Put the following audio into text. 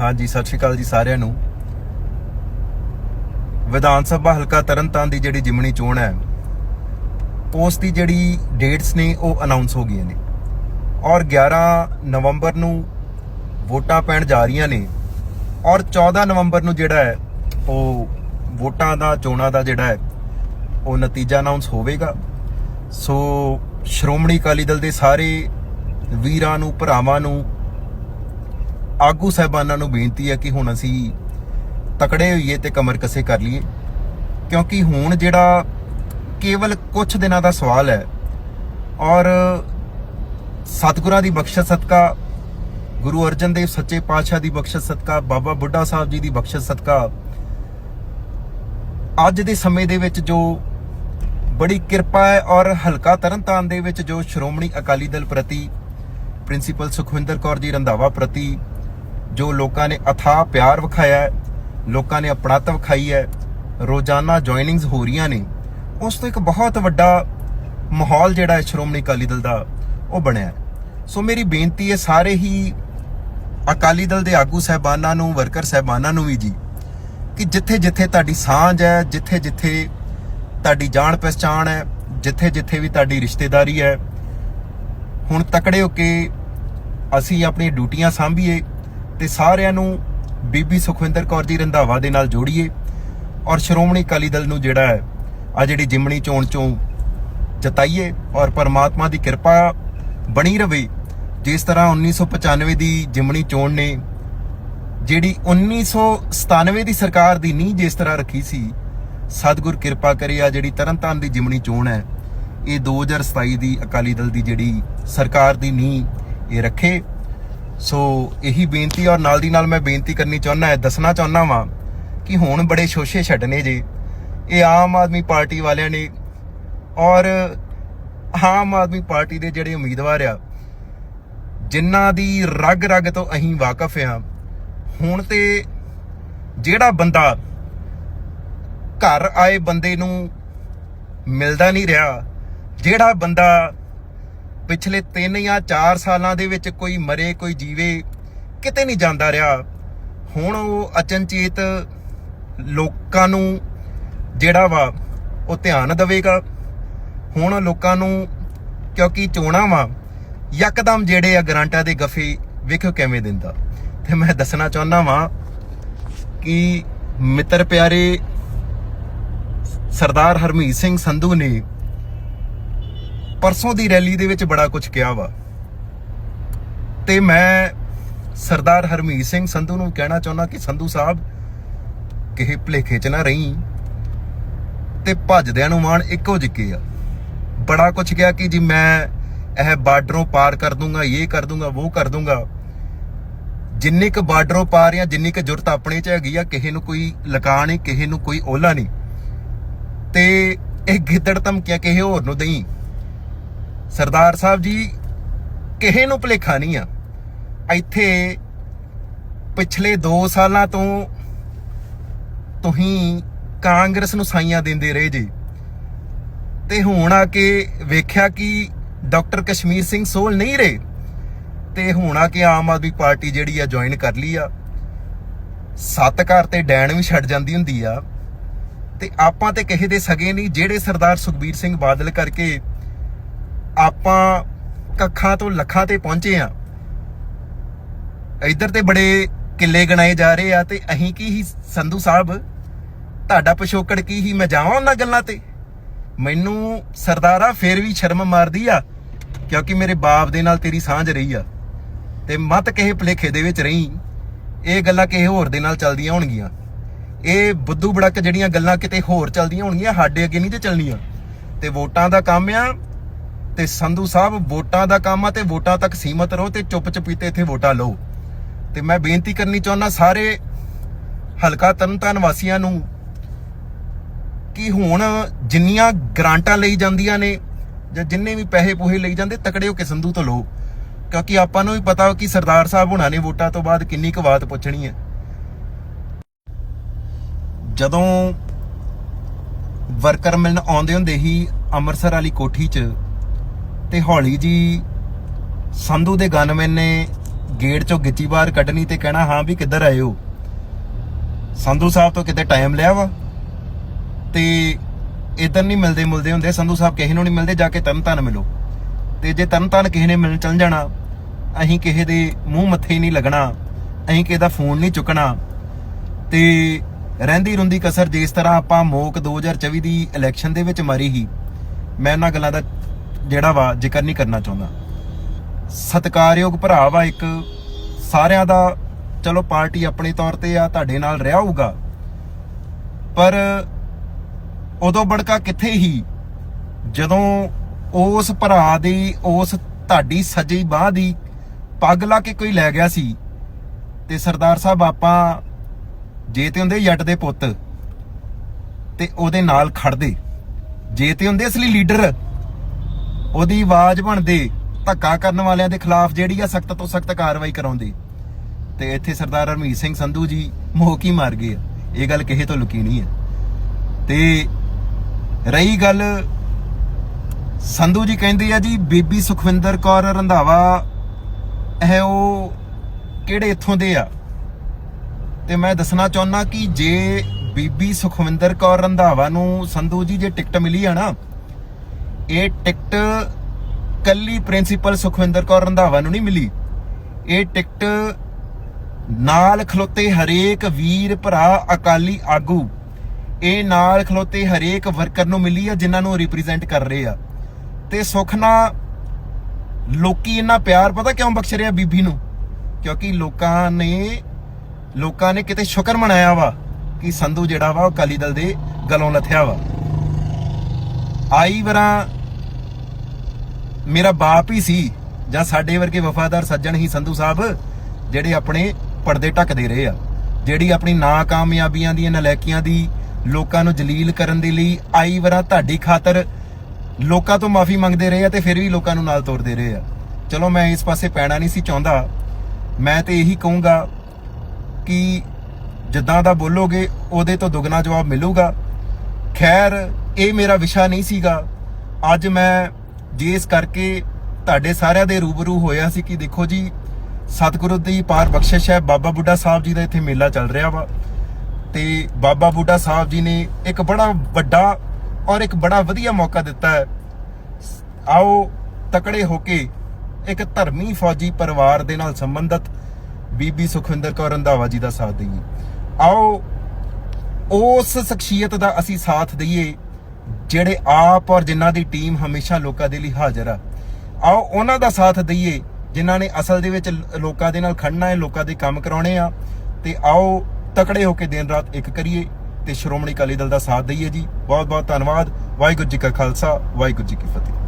ਹਾਂਜੀ, ਸਤਿ ਸ਼੍ਰੀ ਅਕਾਲ ਜੀ ਸਾਰਿਆਂ ਨੂੰ। ਵਿਧਾਨ ਸਭਾ ਹਲਕਾ ਤਰਨਤਾਰਨ ਦੀ ਜਿਹੜੀ ਜਿਮਣੀ ਚੋਣ ਹੈ, ਉਸ ਦੀ ਜਿਹੜੀ ਡੇਟਸ ਨੇ, ਉਹ ਅਨਾਉਂਸ ਹੋ ਗਈਆਂ ਨੇ। ਔਰ 11 ਨਵੰਬਰ ਨੂੰ ਵੋਟਾਂ ਪੈਣ ਜਾ ਰਹੀਆਂ ਨੇ, ਔਰ 14 ਨਵੰਬਰ ਨੂੰ ਜਿਹੜਾ ਹੈ, ਉਹ ਵੋਟਾਂ ਦਾ, ਚੋਣਾਂ ਦਾ ਜਿਹੜਾ ਹੈ, ਉਹ ਨਤੀਜਾ ਅਨਾਉਂਸ ਹੋਵੇਗਾ। ਸੋ ਸ਼੍ਰੋਮਣੀ ਅਕਾਲੀ ਦਲ ਦੇ ਸਾਰੇ ਵੀਰਾਂ ਨੂੰ, ਭਰਾਵਾਂ ਨੂੰ ਆਗੂ ਸਾਹਿਬਾਨਾਂ ਨੂੰ ਬੇਨਤੀ ਹੈ ਕਿ ਹੁਣ ਅਸੀਂ ਤਕੜੇ ਹੋਈਏ ਤੇ ਕਮਰ ਕਸੇ ਕਰ ਲਈਏ। ਕਿਉਂਕਿ ਹੁਣ ਜਿਹੜਾ ਕੇਵਲ ਕੁਝ ਦਿਨਾਂ ਦਾ ਸਵਾਲ ਹੈ ਔਰ ਸਤਿਗੁਰਾਂ ਦੀ ਬਖਸ਼ਿਸ਼ ਸਦਕਾ, ਗੁਰੂ ਅਰਜਨ ਦੇਵ ਸੱਚੇ ਪਾਤਸ਼ਾਹ ਦੀ ਬਖਸ਼ਿਸ਼ ਸਦਕਾ, ਬਾਬਾ ਬੁੱਢਾ ਸਾਹਿਬ ਜੀ ਦੀ ਬਖਸ਼ਿਸ਼ ਸਦਕਾ, ਅੱਜ ਦੇ ਸਮੇਂ ਦੇ ਵਿੱਚ ਜੋ ਬੜੀ ਕਿਰਪਾ ਹੈ ਔਰ ਹਲਕਾ ਤਰਨਤਾਰਨ ਦੇ ਵਿੱਚ ਜੋ ਸ਼੍ਰੋਮਣੀ ਅਕਾਲੀ ਦਲ ਪ੍ਰਤੀ, ਪ੍ਰਿੰਸੀਪਲ ਸੁਖਵਿੰਦਰ ਕੌਰ ਜੀ ਰੰਧਾਵਾ ਪ੍ਰਤੀ ਜੋ ਲੋਕਾਂ ਨੇ ਅਥਾਹ ਪਿਆਰ ਵਿਖਾਇਆ ਲੋਕਾਂ ਨੇ ਆਪਣਤ ਵਿਖਾਈ ਹੈ, ਰੋਜ਼ਾਨਾ ਜੁਆਇਨਿੰਗਸ ਹੋ ਰਹੀਆਂ ਨੇ, ਉਸ ਤੋਂ ਇੱਕ ਬਹੁਤ ਵੱਡਾ ਮਾਹੌਲ ਜਿਹੜਾ ਹੈ ਸ਼੍ਰੋਮਣੀ ਅਕਾਲੀ ਦਲ ਦਾ, ਉਹ ਬਣਿਆ ਸੋ ਮੇਰੀ ਬੇਨਤੀ ਹੈ ਸਾਰੇ ਹੀ ਅਕਾਲੀ ਦਲ ਦੇ ਆਗੂ ਸਹਿਬਾਨਾਂ ਨੂੰ, ਵਰਕਰ ਸਹਿਬਾਨਾਂ ਨੂੰ ਵੀ ਜੀ, ਕਿ ਜਿੱਥੇ ਜਿੱਥੇ ਤੁਹਾਡੀ ਸਾਂਝ ਹੈ ਜਿੱਥੇ ਜਿੱਥੇ ਤੁਹਾਡੀ ਜਾਣ ਪਛਾਣ ਹੈ ਜਿੱਥੇ ਜਿੱਥੇ ਵੀ ਤੁਹਾਡੀ ਰਿਸ਼ਤੇਦਾਰੀ ਹੈ, ਹੁਣ ਤਕੜੇ ਹੋ ਕੇ ਅਸੀਂ ਆਪਣੀ ਡਿਊਟੀਆਂ ਸੰਭੀਏ ਤੇ ਸਾਰਿਆਂ ਨੂੰ ਬੀਬੀ ਸੁਖਵਿੰਦਰ ਕੌਰ ਜੀ ਰੰਧਾਵਾ ਦੇ ਨਾਲ ਜੋੜੀਏ ਔਰ ਸ਼੍ਰੋਮਣੀ ਅਕਾਲੀ ਦਲ ਨੂੰ ਜਿਹੜਾ ਹੈ, ਆ ਜਿਹੜੀ ਜਿਮਣੀ ਚੋਣ ਚੋਂ ਜਤਾਈਏ ਔਰ ਪਰਮਾਤਮਾ ਦੀ ਕਿਰਪਾ ਬਣੀ ਰਵੇ, ਜਿਸ ਤਰ੍ਹਾਂ 1995 ਦੀ ਜਿਮਣੀ ਚੋਣ ਨੇ, ਜਿਹੜੀ 1997 ਦੀ ਸਰਕਾਰ ਦੀ ਨੀਂਹ ਜਿਸ ਤਰ੍ਹਾਂ ਰੱਖੀ ਸੀ, ਸਤਿਗੁਰ ਕਿਰਪਾ ਕਰੇ ਆ ਜਿਹੜੀ ਤਰਨਤਾਰਨ ਦੀ ਜਿਮਣੀ ਚੋਣ ਹੈ, ਇਹ 2027 ਦੀ ਅਕਾਲੀ ਦਲ ਦੀ ਜਿਹੜੀ ਸਰਕਾਰ ਦੀ ਨੀਂਹ, ਇਹ ਰੱਖੇ। ਸੋ ਇਹੀ ਬੇਨਤੀ ਔਰ ਨਾਲ ਦੀ ਨਾਲ ਮੈਂ ਬੇਨਤੀ ਕਰਨੀ ਚਾਹੁੰਦਾ ਹੈ, ਦੱਸਣਾ ਚਾਹੁੰਦਾ ਵਾਂ ਕਿ ਹੁਣ ਬੜੇ ਸ਼ੋਸ਼ੇ ਛੱਡਨੇ ਜੇ। ਇਹ ਆਮ ਆਦਮੀ ਪਾਰਟੀ ਵਾਲਿਆਂ ਨੇ ਔਰ ਆਮ ਆਦਮੀ ਪਾਰਟੀ ਦੇ ਜਿਹੜੇ ਉਮੀਦਵਾਰ ਆ, ਜਿਨ੍ਹਾਂ ਦੀ ਰਗ ਰਗ ਤੋਂ ਅਸੀਂ ਵਾਕਿਫ ਆ ਹੁਣ ਤੇ ਜਿਹੜਾ ਬੰਦਾ ਘਰ ਆਏ ਬੰਦੇ ਨੂੰ ਮਿਲਦਾ ਨਹੀਂ ਰਿਹਾ, ਜਿਹੜਾ ਬੰਦਾ ਪਿਛਲੇ 3 ਜਾਂ 4 ਸਾਲਾਂ ਦੇ ਵਿੱਚ ਕੋਈ ਮਰੇ, ਕੋਈ ਜੀਵੇ ਕਿਤੇ ਨਹੀਂ ਜਾਂਦਾ ਰਿਹਾ। ਹੁਣ ਉਹ ਅਚਨਚੇਤ ਲੋਕਾਂ ਨੂੰ ਜਿਹੜਾ ਵਾ, ਉਹ ਧਿਆਨ ਦੇਵੇਗਾ। ਹੁਣ ਲੋਕਾਂ ਨੂੰ, ਕਿਉਂਕਿ ਚੋਣਾਂ ਵਾ, ਯਕਦਮ ਜਿਹੜੇ ਆ ਗਰਾਂਟਾਂ ਦੇ ਗਫੇ ਵੇਖੋ ਕਿਵੇਂ ਦਿੰਦਾ। ਤੇ ਮੈਂ ਦੱਸਣਾ ਚਾਹੁੰਦਾ ਵਾਂ ਕਿ ਮਿੱਤਰ ਪਿਆਰੇ ਸਰਦਾਰ ਹਰਮੀਤ ਸਿੰਘ ਸੰਧੂ ਨੇ ਪਰਸੋਂ ਦੀ ਰੈਲੀ ਦੇ ਵਿੱਚ ਬੜਾ ਕੁਝ ਕਿਹਾ ਵਾ। ਤੇ ਮੈਂ ਸਰਦਾਰ ਹਰਮੀਤ ਸਿੰਘ ਸੰਧੂ ਨੂੰ ਕਹਿਣਾ ਚਾਹੁੰਦਾ ਕਿ ਸੰਧੂ ਸਾਹਿਬ ਕਿਸੇ ਭਲੇਖੇ 'ਚ ਨਾ ਰਹੀ ਤੇ ਭੱਜਦਿਆਂ ਨੂੰ ਮਾਣ ਇੱਕੋ ਜਿੱਕੇ ਆ। ਬੜਾ ਕੁਝ ਕਿਹਾ ਕਿ ਜੀ ਮੈਂ ਇਹ ਬਾਰਡਰੋਂ ਪਾਰ ਕਰ ਦੂੰਗਾ, ਇਹ ਕਰ ਦੂੰਗਾ, ਉਹ ਕਰ ਦੂੰਗਾ। ਜਿੰਨੀ ਕੁ ਬਾਰਡਰੋਂ ਪਾਰ ਜਾਂ ਜਿੰਨੀ ਕੁ ਜੁਰਤ ਆਪਣੇ 'ਚ ਹੈਗੀ ਆ, ਕਿਸੇ ਨੂੰ ਕੋਈ ਲਕਾ ਨਹੀਂ, ਕਿਸੇ ਨੂੰ ਕੋਈ ਓਲਾ ਨਹੀਂ। ਤੇ ਇਹ ਗਿੱਦੜ ਧਮਕੀਆਂ ਕਿਸੇ ਹੋਰ ਨੂੰ ਦਈ। ਸਰਦਾਰ ਸਾਹਿਬ ਜੀ, ਕਿਸੇ ਨੂੰ ਭਲੇਖਾ ਨਹੀਂ ਆ। ਇੱਥੇ ਪਿਛਲੇ 2 ਸਾਲਾਂ ਤੋਂ ਤੁਸੀਂ ਕਾਂਗਰਸ ਨੂੰ ਸਾਈਆਂ ਦਿੰਦੇ ਰਹੇ ਜੀ। ਤੇ ਹੁਣ ਆ ਕੇ ਵੇਖਿਆ ਕਿ ਡਾਕਟਰ ਕਸ਼ਮੀਰ ਸਿੰਘ ਸੋਲ ਨਹੀਂ ਰਹੇ। ਤੇ ਹੁਣ ਆ ਕੇ ਆਮ ਆਦਮੀ ਪਾਰਟੀ ਜਿਹੜੀ ਆ ਜੁਆਇਨ ਕਰ ਲਈ ਆ। ਸੱਤ ਘਰ ਤੇ ਡੈਣ ਵੀ ਛੱਡ ਜਾਂਦੀ ਹੁੰਦੀ ਆ। ਤੇ ਆਪਾਂ ਤੇ ਕਿਸੇ ਦੇ ਸਗੇ ਨਹੀਂ, ਜਿਹੜੇ ਸਰਦਾਰ ਸੁਖਬੀਰ ਸਿੰਘ ਬਾਦਲ ਕਰਕੇ ਆਪਾਂ ਕੱਖਾਂ ਤੋਂ ਲੱਖਾਂ ਤੇ ਪਹੁੰਚੇ ਆ ਇੱਧਰ ਤੇ ਬੜੇ ਕਿੱਲੇ ਗਣਾਏ ਜਾ ਰਹੇ ਆ ਤੇ ਅਹੀਂ ਕੀ ਹੀ ਸੰਧੂ ਸਾਹਿਬ, ਤੁਹਾਡਾ ਪਿਛੋਕੜ ਕੀ ਹੀ? ਮੈਂ ਜਾਵਾਂ ਉਹਨਾਂ ਗੱਲਾਂ ਤੇ। ਮੈਨੂੰ ਸਰਦਾਰਾ ਫੇਰ ਵੀ ਸ਼ਰਮ ਮਾਰਦੀ ਆ, ਕਿਉਂਕਿ ਮੇਰੇ ਬਾਪ ਦੇ ਨਾਲ ਤੇਰੀ ਸਾਂਝ ਰਹੀ ਆ। ਤੇ ਮਤ ਕਿਸੇ ਭਲੇਖੇ ਦੇ ਵਿੱਚ ਰਹੀ, ਇਹ ਗੱਲਾਂ ਕਿਸੇ ਹੋਰ ਦੇ ਨਾਲ ਚੱਲਦੀਆਂ ਹੋਣਗੀਆਂ। ਇਹ ਬੁੱਧੂ ਬੜਕ ਜਿਹੜੀਆਂ ਗੱਲਾਂ ਕਿਤੇ ਹੋਰ ਚੱਲਦੀਆਂ ਹੋਣਗੀਆਂ, ਸਾਡੇ ਅੱਗੇ ਨਹੀਂ ਤੇ ਚੱਲਣੀਆਂ। ਤੇ ਵੋਟਾਂ ਦਾ ਕੰਮ ਆ ਤੇ ਸੰਧੂ ਸਾਹਿਬ ਵੋਟਾਂ ਦਾ ਕੰਮ ਆ ਤੇ ਵੋਟਾਂ ਤੱਕ ਸੀਮਤ ਰਹੋ ਤੇ ਚੁੱਪ ਚਪੀਤੇ ਇੱਥੇ ਵੋਟਾਂ ਲਓ। ਤੇ ਮੈਂ ਬੇਨਤੀ ਕਰਨੀ ਚਾਹੁੰਦਾ ਸਾਰੇ ਹਲਕਾ ਤਰਨਤਾਰਨ ਵਾਸੀਆਂ ਨੂੰ ਕਿ ਹੁਣ ਜਿੰਨੀਆਂ ਗ੍ਰਾਂਟਾਂ ਲਈ ਜਾਂਦੀਆਂ ਨੇ ਜਾਂ ਜਿੰਨੇ ਵੀ ਪੈਸੇ ਪੂਹੇ ਲਈ ਜਾਂਦੇ, ਤਕੜੇ ਹੋ ਕੇ ਸੰਧੂ ਤੋਂ ਲਓ। ਕਿਉਂਕਿ ਆਪਾਂ ਨੂੰ ਵੀ ਪਤਾ ਕਿ ਸਰਦਾਰ ਸਾਹਿਬ ਹੁਣਾਂ ਨੇ ਵੋਟਾਂ ਤੋਂ ਬਾਅਦ ਕਿੰਨੀ ਕੁ ਬਾਤ ਪੁੱਛਣੀ ਹੈ। ਜਦੋਂ ਵਰਕਰ ਮਿਲਣ ਆਉਂਦੇ ਹੁੰਦੇ ਹੀ ਅੰਮ੍ਰਿਤਸਰ ਵਾਲੀ ਕੋਠੀ 'ਚ ਤੇ ਹੌਲੀ ਜੀ ਸੰਧੂ ਦੇ ਗਨਮੈਨ ਨੇ ਗੇਟ ਚੋਂ ਗਿੱਚੀ ਬਾਹਰ ਕੱਢਣੀ ਤੇ ਕਹਿਣਾ, ਹਾਂ ਵੀ ਕਿੱਧਰ ਆਏ ਹੋ? ਸੰਧੂ ਸਾਹਿਬ ਤੋਂ ਕਿਤੇ ਟਾਈਮ ਲਿਆ ਵਾ? ਤੇ ਇਧਰ ਨਹੀਂ ਮਿਲਦੇ ਮਿਲਦੇ ਹੁੰਦੇ, ਸੰਧੂ ਸਾਹਿਬ ਕਿਸੇ ਨੂੰ ਨਹੀਂ ਮਿਲਦੇ, ਜਾ ਕੇ ਤਨ ਮਿਲੋ। ਤੇ ਜੇ ਤਨ ਕਿਸੇ ਨੇ ਮਿਲਣ ਚੱਲ ਜਾਣਾ, ਅਸੀਂ ਕਿਸੇ ਦੇ ਮੂੰਹ ਮੱਥੇ ਨਹੀਂ ਲੱਗਣਾ, ਅਸੀਂ ਕਿਸੇ ਦਾ ਫੋਨ ਨਹੀਂ ਚੁੱਕਣਾ। ਤੇ ਰਹਿੰਦੀ ਰੁੰਦੀ ਕਸਰ ਜਿਸ ਤਰ੍ਹਾਂ ਆਪਾਂ ਮੋਕ 2024 ਦੀ ਇਲੈਕਸ਼ਨ ਦੇ ਵਿੱਚ ਮਾਰੀ ਸੀ, ਮੈਂ ਉਹਨਾਂ ਗੱਲਾਂ ਦਾ ਜਿਹੜਾ ਵਾ ਜ਼ਿਕਰ ਨਹੀਂ ਕਰਨਾ ਚਾਹੁੰਦਾ। ਸਤਿਕਾਰਯੋਗ ਭਰਾ ਵਾ ਇੱਕ, ਸਾਰਿਆਂ ਦਾ ਚਲੋ ਪਾਰਟੀ ਆਪਣੇ ਤੌਰ ਤੇ ਆ, ਤੁਹਾਡੇ ਨਾਲ ਰਿਹਾ ਹੋਊਗਾ। ਪਰ ਉਦੋਂ ਬੜਕਾ ਕਿੱਥੇ ਹੀ, ਜਦੋਂ ਉਸ ਭਰਾ ਦੀ, ਉਸ ਤੁਹਾਡੀ ਸੱਜੀ ਬਾਹ ਦੀ ਪੱਗ ਲਾ ਕੇ ਕੋਈ ਲੈ ਗਿਆ ਸੀ, ਤੇ ਸਰਦਾਰ ਸਾਹਿਬ ਆਪਾਂ ਜੇ ਤੇ ਹੁੰਦੇ ਜੱਟ ਦੇ ਪੁੱਤ, ਤੇ ਉਹਦੇ ਨਾਲ ਖੜਦੇ ਜੇ ਤੇ ਹੁੰਦੇ ਅਸਲੀ ਲੀਡਰ ਉਹਦੀ ਆਵਾਜ਼ ਬਣਦੇ, ਧੱਕਾ ਕਰਨ ਵਾਲਿਆਂ ਦੇ ਖਿਲਾਫ ਜਿਹੜੀ ਆ ਸਖਤ ਤੋਂ ਸਖਤ ਕਾਰਵਾਈ ਕਰਾਉਂਦੇ। ਤੇ ਇੱਥੇ ਸਰਦਾਰ ਹਰਮੀਤ ਸਿੰਘ ਸੰਧੂ ਜੀ ਮੋਹਕੀ ਮਾਰ ਗਏ ਇਹ ਗੱਲ ਕਿਸੇ ਤੋਂ ਲੁਕੀ ਨਹੀਂ ਹੈ ਤੇ ਰਹੀ ਗੱਲ, ਸੰਧੂ ਜੀ ਕਹਿੰਦੇ ਆ ਜੀ, ਬੀਬੀ ਸੁਖਵਿੰਦਰ ਕੌਰ ਰੰਧਾਵਾ, ਇਹ ਉਹ ਕਿਹੜੇ ਇੱਥੋਂ ਦੇ ਆ? ਤੇ ਮੈਂ ਦੱਸਣਾ ਚਾਹੁੰਦਾ ਕਿ ਜੇ ਬੀਬੀ ਸੁਖਵਿੰਦਰ ਕੌਰ ਰੰਧਾਵਾ ਨੂੰ ਸੰਧੂ ਜੀ ਜੇ ਟਿਕਟ ਮਿਲੀ ਆ ਨਾ ਇਹ ਟਿਕਟ ਕੱਲੀ ਪ੍ਰਿੰਸੀਪਲ ਸੁਖਵਿੰਦਰ ਕੌਰ ਰੰਧਾਵਾ ਨੂੰ ਨਹੀਂ ਮਿਲੀ। ਇਹ ਟਿਕਟ ਨਾਲ ਖਲੋਤੇ ਹਰੇਕ ਵੀਰ, ਭਰਾ, ਅਕਾਲੀ ਆਗੂ, ਇਹ ਨਾਲ ਖਲੋਤੇ ਹਰੇਕ ਵਰਕਰ ਨੂੰ ਮਿਲੀ ਆ, ਜਿਨ੍ਹਾਂ ਨੂੰ ਰਿਪਰੈਜ਼ੈਂਟ ਕਰ ਰਹੇ ਆ। ਤੇ ਸੁਖ ਨਾ ਲੋਕੀ ਇੰਨਾ ਪਿਆਰ, ਪਤਾ ਕਿਉਂ ਬਖਸ਼ ਰਿਹਾ ਬੀਬੀ ਨੂੰ? ਕਿਉਂਕਿ ਲੋਕਾਂ ਨੇ ਲੋਕਾਂ ਨੇ ਕਿਤੇ ਸ਼ੁਕਰ ਮਨਾਇਆ ਵਾ ਕਿ ਸੰਧੂ ਜਿਹੜਾ ਵਾ ਉਹ ਅਕਾਲੀ ਦਲ ਦੇ ਗਲੋਂ ਲੱਥਿਆ ਵਾ। ਆਈ ਵਰਾਂ ਮੇਰਾ ਬਾਪ ਹੀ ਸੀ ਜਾਂ ਸਾਡੇ ਵਰਗੇ ਵਫਾਦਾਰ ਸੱਜਣ ਹੀ ਸੰਧੂ ਸਾਹਿਬ ਜਿਹੜੇ ਆਪਣੇ ਪਰਦੇ ਢੱਕਦੇ ਰਹੇ ਆ, ਜਿਹੜੀ ਆਪਣੀ ਨਾਕਾਮਯਾਬੀਆਂ ਦੀਆਂ ਨਲੈਕੀਆਂ ਦੀ ਲੋਕਾਂ ਨੂੰ ਜਲੀਲ ਕਰਨ ਦੇ ਲਈ ਆਈ ਵਰਾਂ ਤੁਹਾਡੀ ਖਾਤਰ ਲੋਕਾਂ ਤੋਂ ਮਾਫੀ ਮੰਗਦੇ ਰਹੇ ਆ ਤੇ ਫਿਰ ਵੀ ਲੋਕਾਂ ਨੂੰ ਨਾਲ ਤੋਰਦੇ ਰਹੇ ਆ। ਚਲੋ ਮੈਂ ਇਸ ਪਾਸੇ ਪੈਣਾ ਨਹੀਂ ਸੀ ਚਾਹੁੰਦਾ। ਮੈਂ ਤੇ ਇਹੀ ਕਹੂੰਗਾ ਕਿ ਜਿੱਦਾਂ ਦਾ ਬੋਲੋਗੇ, ਉਹਦੇ ਤੋਂ ਦੁੱਗਣਾ ਜਵਾਬ ਮਿਲੂਗਾ। ਖੈਰ, ਇਹ ਮੇਰਾ ਵਿਸ਼ਾ ਨਹੀਂ ਸੀਗਾ। ਅੱਜ ਮੈਂ ਜਿਸ ਕਰਕੇ ਤੁਹਾਡੇ ਸਾਰਿਆਂ ਦੇ ਰੂਬਰੂ ਹੋਇਆ ਸੀ ਕਿ ਦੇਖੋ ਜੀ, ਸਤਿਗੁਰੂ ਦੀ ਪਾਰ ਬਖਸ਼ਿਸ਼ ਹੈ, ਬਾਬਾ ਬੁੱਢਾ ਸਾਹਿਬ ਜੀ ਦਾ ਇੱਥੇ ਮੇਲਾ ਚੱਲ ਰਿਹਾ ਵਾ। ਤੇ ਬਾਬਾ ਬੁੱਢਾ ਸਾਹਿਬ ਜੀ ਨੇ ਇੱਕ ਬੜਾ ਵੱਡਾ ਔਰ ਇੱਕ ਬੜਾ ਵਧੀਆ ਮੌਕਾ ਦਿੱਤਾ ਹੈ। ਆਓ, ਤਕੜੇ ਹੋ ਕੇ ਇੱਕ ਧਰਮੀ ਫੌਜੀ ਪਰਿਵਾਰ ਦੇ ਨਾਲ ਸੰਬੰਧਿਤ ਬੀਬੀ ਸੁਖਵਿੰਦਰ ਕੌਰ ਰੰਧਾਵਾ ਜੀ ਦਾ ਸਾਥ ਦਈਏ। ਆਓ, ਉਸ ਸ਼ਖਸੀਅਤ ਦਾ ਅਸੀਂ ਸਾਥ ਦਈਏ ਜਿਹੜੇ ਆਪ ਔਰ ਜਿਨ੍ਹਾਂ ਦੀ ਟੀਮ ਹਮੇਸ਼ਾ ਲੋਕਾਂ ਦੇ ਲਈ ਹਾਜ਼ਰ ਆ। ਆਓ ਉਹਨਾਂ ਦਾ ਸਾਥ ਦਈਏ, ਜਿਨ੍ਹਾਂ ਨੇ ਅਸਲ ਦੇ ਵਿੱਚ ਲੋਕਾਂ ਦੇ ਨਾਲ ਖੜਨਾ ਹੈ, ਲੋਕਾਂ ਦੇ ਕੰਮ ਕਰਾਉਣੇ ਆ। ਤੇ ਆਓ ਤਕੜੇ ਹੋ ਕੇ ਦਿਨ ਰਾਤ ਇੱਕ ਕਰੀਏ ਤੇ ਸ਼੍ਰੋਮਣੀ ਅਕਾਲੀ ਦਲ ਦਾ ਸਾਥ ਦਈਏ ਜੀ। ਬਹੁਤ ਬਹੁਤ ਧੰਨਵਾਦ। ਵਾਹਿਗੁਰੂ ਜੀ ਕਾ ਖਾਲਸਾ, ਵਾਹਿਗੁਰੂ ਜੀ ਕੀ ਫਤਿਹ।